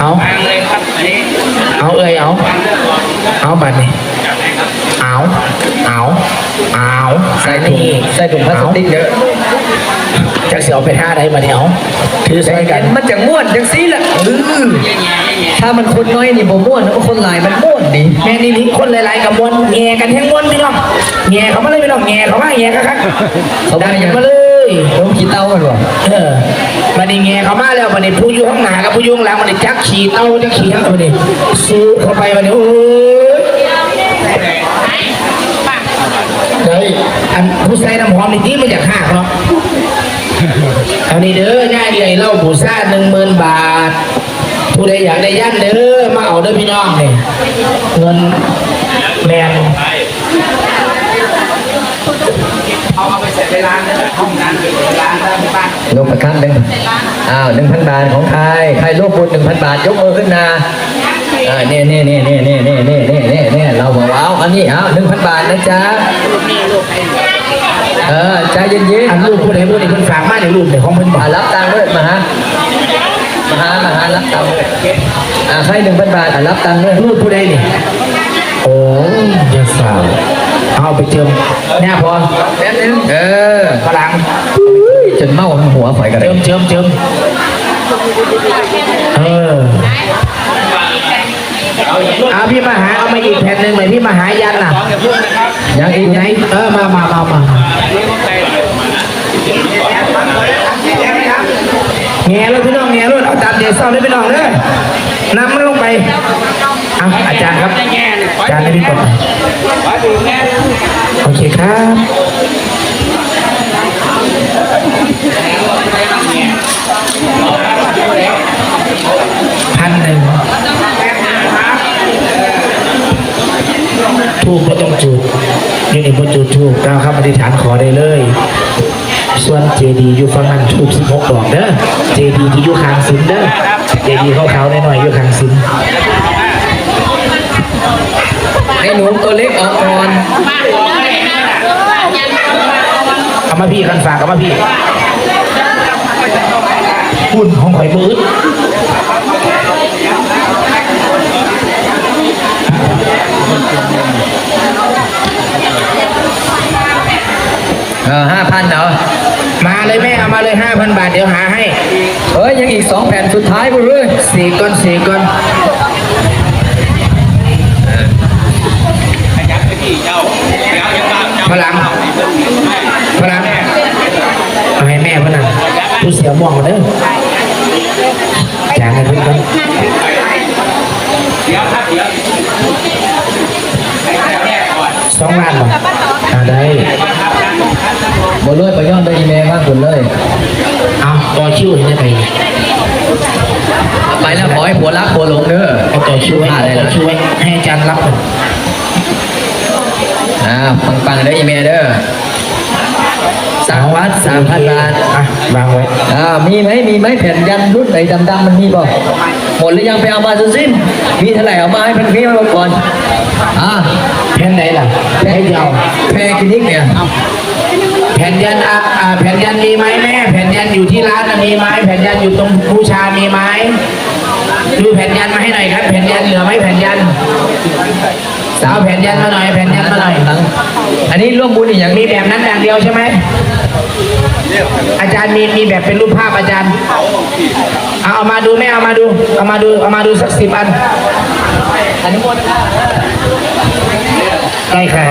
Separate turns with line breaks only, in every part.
เอา
วางเลยครับอันนี้
เอาเอ้ยเอาเอาบัตรนี่เอาเอาเอาใส่ถุง
ใส่ถุงพลาสติกเยอะ
จะเสียเอาไปท่าใดมาเนี่ยเอาถือใส่กัน
มันจะม่วนจังซี่แหละเออ
แย่ๆแย่
ถ้ามันคนน้อยนี่บ่ม่วนนะคนหลายมันม่วนดี
แม่นี่นี่คนหลายๆกับมวนแง่กันแท่งมวนพี่น้องแง่เขามาเลยพี่น้องแง่เขามาแง่กันครับ
เขา
ดั
ไม่
ง
ยั
กัน
ง
มาเลย
ผมขี้เต้ากันบ่
เออมันนี่แง่เขามาแล้วมันนี่ผู้อยู่ข้างหน้ากับผู้อยู่ข้างหลังมันนี่จักขี่เต้าจักขี่ทั้งมันนี่ซื้อเข้าไปมันนี่โอ้ยเฮ้ยอันผู้ใส่น้ำหอมนี่ที่มันอยากหักเนาะเอานี่เด้อย่าใหญ่เหล่าผู้ซ่าหนึ่งหมื่นบาท ผู้ใดอยากได้ย่านเด้อมาเอาเด้อพี่น้องนี่เงินแมน
ไปใส่ในร้านนะห้องนั้นเป็นร้านร้านบ้าน
ลงมาครั้งหนึ่งอ้าวหนึ่งพันบาทของใคร ใครร่วมบุญหนึ่งพันบาทยกมือขึ้นนาอ่าเนี่ยเนี่ยเนี่ยเนี่ยเนี่ยเนี่ยเนี่ยเนี่ยเนี่ยเนี่ยเราบอกว่าเอาอันนี้เอาหนึ่งพันบาทนะจ๊ะเออใจเย็น
อันรูปผู้ใดผู้ใดเพิ่นฝากมาในรูปเนี่ยของเพิ่น
ๆ
บอ
อ่ากรับตังค์ด้วยมาฮะมาฮะมาฮะรับตังค์ด้วยอ่าใครหนึ่งพันบาทอะรับตังค์ด้วย
รูปผู้ใดนี่โอ้ยอย่าสาว เอาไปเจิมแน่พอ
แป๊บนึงเออ
ฝรั่ง
จนเมาทั้งหัวฝ่อยกันเล
เจิ
ย
มเจิมเจิมเออเอาพี่มาหาเอามาอีกแผ่นหนึ่งหน่อยพี่มาหายันน่ะ
ของอย่าเพิ่งนะครับ
ยัง
อ
อีก
ยู่ไหน
ยัง
เออมามามามา
นี่ต้องใจ
แง่เลยพี่น้องแง่เลยเอาตามเดี๋ยวเศร้าเลยพี่น้องเลยนำมันลงไปเอาอาจารย์ครับ
แง่เลย
อาจารย์ให้พี่กดหน่อย
ขอดูแง่
โอเคครับพันหนึ่งทูบก็ต้องจุดนี่นี่พอจุดทูบกล่าวคำอธิษฐานขอได้เลย ส่วนเจดีอยู่ฝั่งนั้นทูบสิบหกดอกเด้อเจดีที่อยู่ข้างซิมเด้อเจดีขาวๆหน่อยๆอยู่ข้างซิม
ไอ้หนูตัวเล็กออกก่อน
เอามาพี่คันฝากเอามาพี่หุ่นของข่อยมืด
เออห้าพันเนาะ
มาเลยแม่เอามาเลยห้าพันบาทเดี๋ยวหาให้
เฮ้ยยังอีกสองแผ่นสุดท้ายกูเลย
สี่ก้อนสี่ก้อน พลังพลังเอาให้แม่พนันผู้เสียม่วงมาเด้อจางให้เพิ่นก่อน
เดี๋ยวครับเดี๋ยวแง่ก่อน
สองล้านบ่อ่าได้
บนเลยไปย้อนไปอีเมลมากคุณเลย
เอาต่อคิวให้ได้ไป
ไปแล้วขอให้ผัวรักผัวหลงเด้อ
เอาต่อคิวไว้
อะไร
ต่อ
นะ
คิวไว้ให้อาจารย์รับก่ อน
อ่าปังปังๆเด้ออีเมลเด้อสามวัดสามพันบาท
อะวางไว้
อ่ามีไหมมีไหมแผ่นยันรุ่นไหนดำๆมันมีป่ะหมดหรือยังไปเอามาจนสิ้น มีเท่าไหร่เอามาให้เพื่อนๆมาก่อนอ่า
แผ่นไหนล่ะแผ่นเดียว
แพรคลินิกเนี่ย
แผ่นยันอะอ่าแผ่นยันมีไหมแม่แผ่นยันอยู่ที่ร้านน่ะมีไหมแผ่นยันอยู่ตรงบูชามีไหมดูแผ่นยันมาให้หน่อยครับ แผ่นยันเหลือไหมแผ่นยัน สาวแผ่นยันมาหน่อยแผ่นยันมาหน่อย
อันนี้ร่วมบุญอีกอย่าง
มีแบบนั้นอย่างเดียวใช่ไหมอาจารย์มีมีแบบเป็นรูปภาพอาจารย์เอาเอามาดูแม่เอามาดูเอามาดูเอามาดูสักสิบอัน
อันนี้หมด
ได้ค่ะ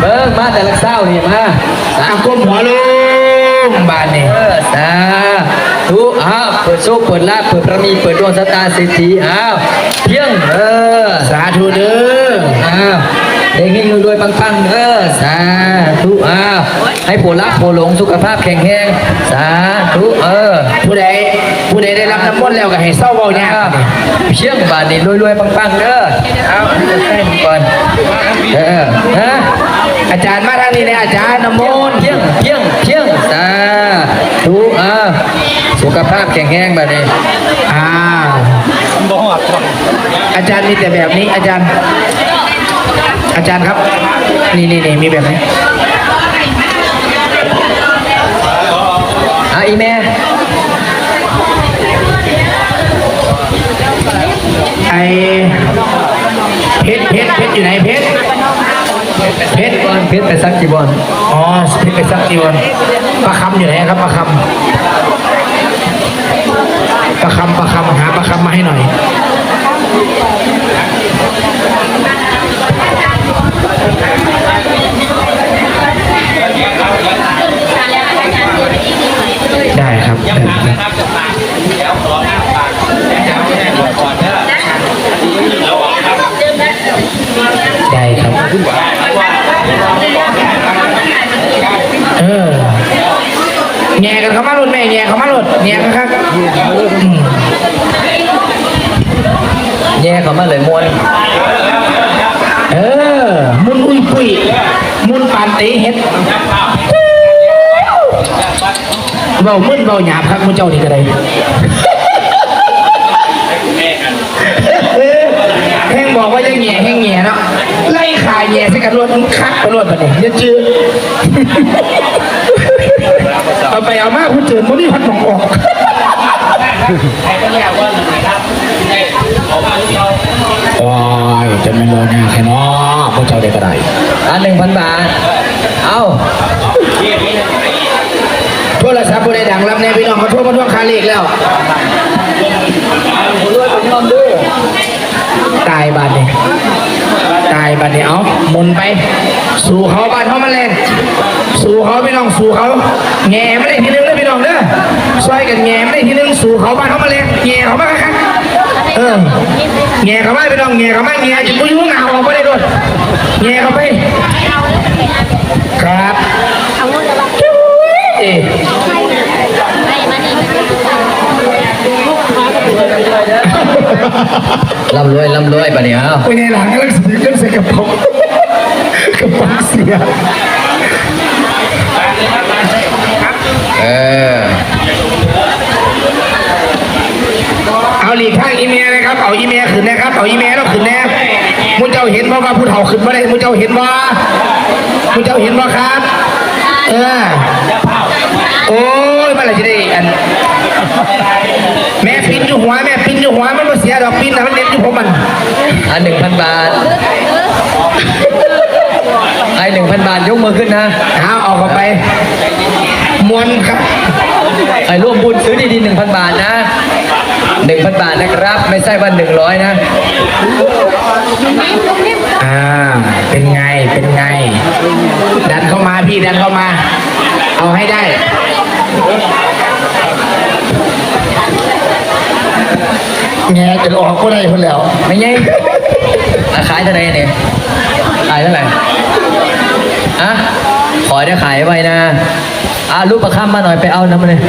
เบิ้งมาแต่ละเศร้านี่มา
อาก้มหัวลง บานนี่
เออสาธุอ้าวเปิดโชคเปิดลาภเปิดประมีเปิดดวงชะตาเศรษฐีอ้าวเพียงเออ
สาธุเด้อ
อ้าวเด้งๆรวยๆปังๆเออสาธุอ้าวให้ผัวรักผัวหลงสุขภาพแข็งแรงสาธุเออ
ผู้ใดผู้ใดได้รับน้ำมนต์แล้วก็ให้เศร้าเบาเนี่ย
อ้าวเพียงบาทนี่รวยๆปังๆเด้อเอาอันนี้จะใส่มันก่อนเออฮะ
อาจารย์มาทางนี้เลยอาจารย์น้ำมนต์
เพียงเพียงเพียง ตาธุอ่าสุขภาพแข็งแรงแบบนี้
อ่าบอดอาจารย์มีแต่แบบนี้อาจารย์ อาจารย์ครับ นี่นี่นี่มีแบบไหน
อะอีแม่
ไอเพชรเพชรเพชรอยู่ไห
นเพชรเพชร
อ๋อสปิไปซักจีวรประคำอยู่ไหนครับประคำประคำประคำหาประคำมาให้หน่อยได้ครับได้ครับ
เขามาเลยมวน
เออ มุนอุ้ยปุ้ยมุนปานตีเฮ็ดเบามึนเบาหยาบครับมุนเจ้านี่ก็ได้เออแห้งบอกว่าจะแง่แห้งแง่เนาะไล่ขาแง่ใส่กันรวดมันคักไปรวดไปเนี่ยอย่าจื้อเอาไปเอามาคุณเจินมันนี่พันหมองออก
ใครก็แยกว่าหนึ่งนะครับได้ขอมาที่เรา
โอ้ยจะไม่โมนาแค่นอพวกเจ้าได้ก็ได้
อะหนึ่งพันบาท เอา
โทรศัพท์ผู้ใดดังรับแน่พี่น้องเขาโทรมาทวงคาเลขแล้วตายบาดเนี่ย ตายบาดเนี่ยเอาหมุนไป สู่เขาบ้านเขามาแรงสู่เขาพี่น้องสู่เขาแง่ไม่ได้ทีนึงเลยพี่น้องเด้อช่วยกันแง่ไม่ได้ทีนึงสู่เขาบ้านเขามาแรงแง่เขามาครับเออแง่เขามาพี่น้องแง่เขามาแง่จะปุ้ยหัวหนาวออกไม่ได้ด้วยแง่เขาไปครับเอ๊ะ
ร่ำรวยร่ำรวยปะเนี่ยเอา
เป็นไงหลังกำลังสีเรื่องใส่กระเป๋ากระเป๋าเสีย
เออ
เอาหลีกข้างอีเมลนะครับ เอาอีเมลขึ้นนะครับ เอาอีเมลแล้วขึ้นแน่มุนเจ้าเห็นบ่ว่าผู้เฒ่าขึ้นบ่ได้มุนเจ้าเห็นบ่มุนเจ้าเห็นบ่ครับ เออโอ้ ยเมื่อไหร่จะได้อันแม่ปิ้นอยู่หัวแม่ปิ้นอยู่หัวมันบ่เสียดอกปิ้นนะมันเด็ดอยู่ผมมัน
อะหนึ่งพันบาทไอ้หนึ่งพันบาทยกมือขึ้นนะ
เอาออกเข้าไปมวนครับ
ไอ้ร่วมบุญซื้อดีๆหนึ่งพันบาทนะหนึ่งพันบาทนะครับไม่ ใช่ว่าหนึ่งร้อยนะ
อ่า เป็นไง เป็นไง ดันเข้ามาพี่ดันเข้ามา เอาให้ได้ แงจะออกก็ได้คนแล้ว
ไม่ไงอะขายเท่าไหร่เนี่ยขายเท่าไหร่อะขอได้ขายไว้นะอะรูปประคำมาหน่อยไปเอาน้ำมาเลย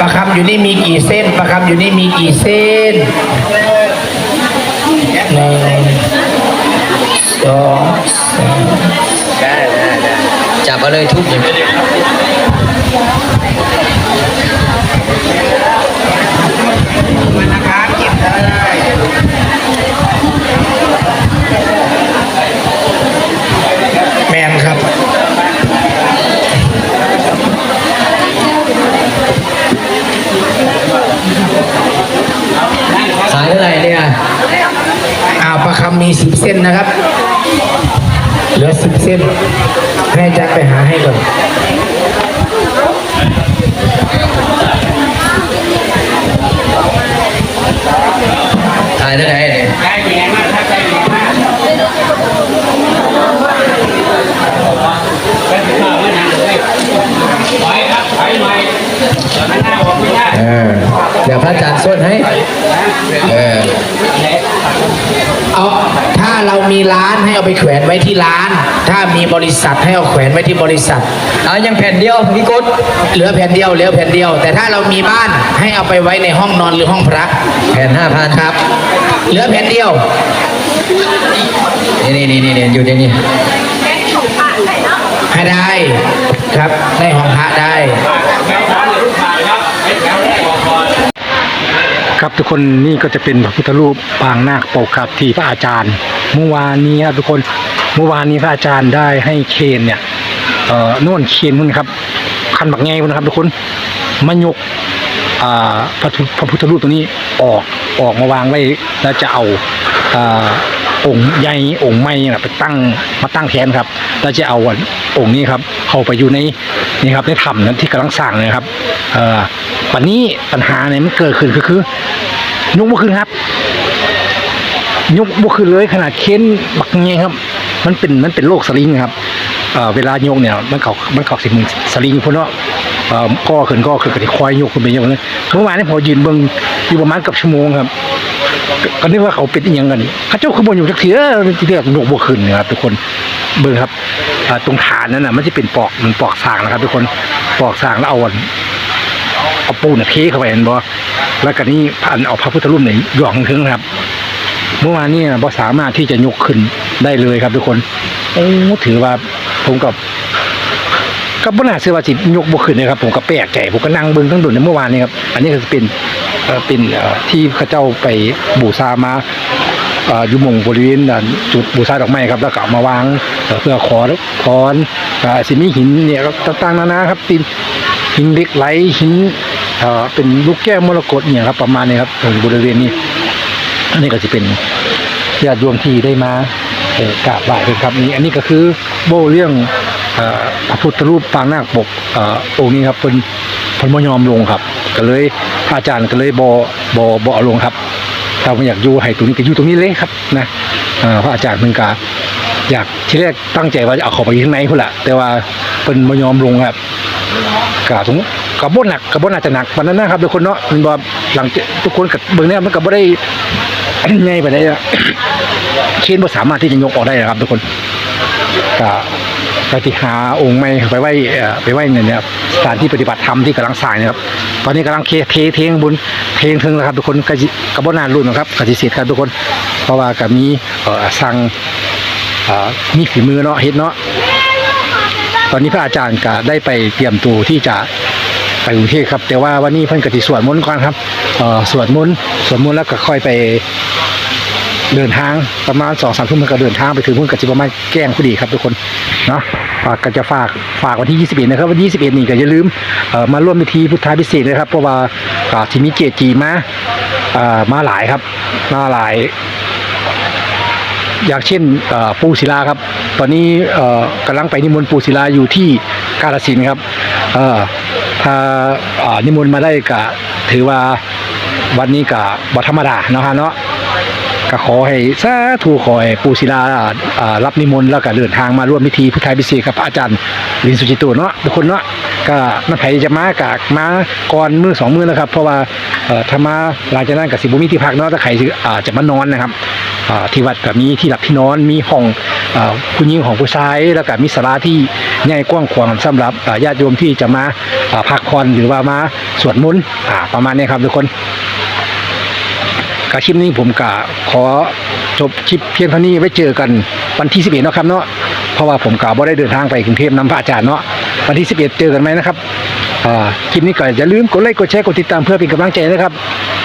ประคำอยู่นี่มีกี่เส้น ประคำอยู่นี่มีกี่เส้นหนึ่งสองสาม
จับเอาเลยทุบอย่าง
เหลือสิบเส้นแม่จัดไปหาให้ก่อน
ขายเท่าไหร่เนี่ย
ได้เป็นไงบ้างครับได้เป็นไงบ้างเป็นข่าวว่าหนังเลยถอยครับถอยหน่อยตอนนั้นหน้าผมไม่ได้
เออเดี๋ยวพระอาจารย์ส้นให้ เออ
เอาถ้า เรามีร้านให้เอาไปแขวนไว้ที่ร้าน ถ้ามีบริษัทให้เอาแขวนไว้ที่บริษัท
เอายังแผ่นเดียวพี่กด
เหลือแผ่นเดียวเหลือแผ่นเดียว แต่ถ้าเรามีบ้านให้เอาไปไว้ในห้องนอนหรือห้องพระ
แผ่นห้าพัน
ครับ เหลือแผ่นเดียว
นี่นี่นี่นี่อยู่ในนี้
ให้ได้ครับได้ห้องพระได้
แถวสามหรือลูกผ่านครับให้แถวแรกออกก่อน
ครับทุกคนนี่ก็จะเป็นพระพุทธรูปปางนาคปกครับที่พระอาจารย์ เมื่อวานนี้ครับทุกคนเมื่อวานนี้พระอาจารย์ได้ให้เคนเนี่ยเอ่อน่นเคนนู่นครับคันบักแงพุ่นะครับทุกคนมายกอ่าพระพุพระพุทธรูปตัวนี้ออกออกมาวางไว้แล้วจะเอาอ่าองค์ใหญ่องค์ใหม่นะไปตั้งมาตั้งแทนครับแล้วจะเอาองค์นี้ครับ เข้าไปอยู่ในนี่ครับในถ้ำนั้นที่กำลังสร้างเลยครับเอ่อวันนี้ปัญหาเนี่ยมันเกิดขึ้นก็คือ ยกมือขึ้นครับ ยกบ่ขึ้นเลยขนาดเค้นบักเงี้ยครับ มันเป็นมันเป็นโรคสลิงครับเวลายกเนี่ยมันเขามันเขาสิมึงสลิงพุ่นเนาะก่อก็ขึ้นก็ขึ้นก็สิคอยยกขึ้นไปยกเลยเมื่อวานนี้พอยืนเบิ่งอยู่ประมาณเกับชั่วโมงครับก็นึกว่าเขาเป็นอีหยังกันเขาเจ้าคือบ่อยู่จักทียทีเดียวยกบ่ขึ้นนะครับทุกคนเบิ่งครับตรงฐานนั้นน่ะมันจะเป็นปอกมันปอกสางนะครับทุกคนปอกสางแล้วเอาอันเอาปูนน่ะเทเข้าไปเห็นบ่แล้วก็นี่พันเอาพระพุทธรูปเนี่ยหย่องถึงครับ เมื่อวานนี้นะบ่สามารถที่จะยกขึ้นได้เลยครับทุกคนโอ้ถือว่าผมกับก็บ่น่าเชื่อว่าสิตยกบ่ขึ้นเลยครับผมก็แปลกใจผมก็นั่งเบิ่งทั้งดุนในเมื่อวานนี้ครับอันนี้ก็เป็นเอ่อเป็นที่ข้าเจ้าไปบูชามาอยู่มงบริเวณจุดบูชาดอกไม้ครับแล้วก็มาวางเพื่อขอพรอ่าสิมีหินเนี่ยต่างๆนานาครับตินหินเล็กไหลหินเอ่อเป็นลูกแก้วมรกตเนี่ยครับประมาณนี้ครับตรงบริเวณนี้ อันนี้ก็จะเป็นญาติโยมที่ได้มากราบไหว้กันครับนี่อันนี้ก็คือโบเรื่องพระพุทธรูปปางนาคปกองค์นี้ครับเป็นพนบ่ยอมลงครับ ก็เลยพระอาจารย์ก็เลยบอบอบอลงครับถ้าไม่อยากอยู่ให้ตรงนี้ก็อยู่ตรงนี้เลยครับนะพระอาจารย์เพิ่นก็อยากที่แรกตั้งใจว่าจะเอาเขาไปข้างในพุ่นละแต่ว่าเป็นบ่ยอมลงครับกะถุงกะบ่หนักกะบ่น่าจจะหนักปานนั้นนะครับทุกคนเนาะมันบ่หลังทุกคนกับเบิ่งเนี่ยมันก็บ่ได้ ง่ายไปได้อะเคนบ่สามารถที่จะยกออกได้นะครับ ทุกคนกะไปที่หาองค์ใหม่ไปไหว้ไปไหว้เนี่ยนะครับสถานที่ปฏิบัติธรรมที่กำลังสร้างนะครับ ตอนนี้กำลังเคเทเทงบุญเทงถึงนะครับ ทุกคนก็สิกะบ่น่ารุ่นนะครับกะสิเสร็จครับทุกคน เพราะว่าก็มีสั่งมีฝีมือเนาะเฮ็ดเนาะตอนนี้พระอาจารย์ก็ได้ไปเตรียมตัวที่จะไปกรุงเทพครับ แต่ว่าวันนี้เพิ่นก็สิสวดมนต์ก่อนครับ สวดมนต์สวดมนต์แล้วก็ค่อยไปเดินทางประมาณสองสามทุ่มมันก็เดินทางไปถึงพิ่นก็จะประมาณแกล้งพอดีครับทุกคนเนาะฝากก็จะฝากฝากวันที่ 21 นะครับวันที่21 นี่ก็อย่าลืมเอ่อมาร่วมพิธีพุทธาพิเศษนะครับเพราะว่าที่มีเจจีมามาหลายครับมาหลาย อย่างเช่นปูศิลาครับ ตอนนี้กำลังไปนิมนต์ปูศิลาอยู่ที่กาฬสินครับถ้านิมนต์มาได้ก็ถือว่า วันนี้ก็บ่ธรรมดาเนาะฮะเนาะก็ขอให้สาธุขอให้ปูศิลาอ่ารับนิมนต์แล้วก็เดินทางมาร่วมพิธีพุทธาพิเศษกกับพระอาจารย์ลินสุจิโตเนาะทุกคนเนาะก็มันไผจะมากากมาก่อนมือสองมือนะครับ เพราะว่าเอ่อถ้ามาหลังจากนั้นก็สิบ่มีที่พักเนาะถ้าใครอ่าจะมานอนนะครับอ่าที่วัดก็มีที่หลับที่นอนมีห้องอ่าผู้หญิงของผู้ชายแล้วก็มีศาลาที่ใหญ่กว้างขวางสำหรับญาติโยมที่จะมาอ่าพักผ่อนหรือว่ามาสวดมนต์อ่าประมาณนี้ครับทุกคน กาคลิปนี้ผมกะขอจบคลิปเพียงเท่านี้ไว้เจอกันวันที่ 11เนาะครับเนาะเพราะว่าผมกะบ่ได้เดินทางไปกรุงเทพน้ำพระอาจารย์เนาะวันที่ 11 เจอกันไหมนะครับอ่าคลิปนี้ก็อย่าลืมกดไลค์กดแชร์กดติดตามเพื่อเป็นกำลังใจนะครับ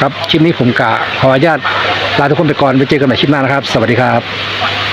ครับคลิปนี้ผมกะขออนุญาตลาทุกคนไปก่อนไปเจอกันใหม่คลิปหน้านะครับ สวัสดีครับ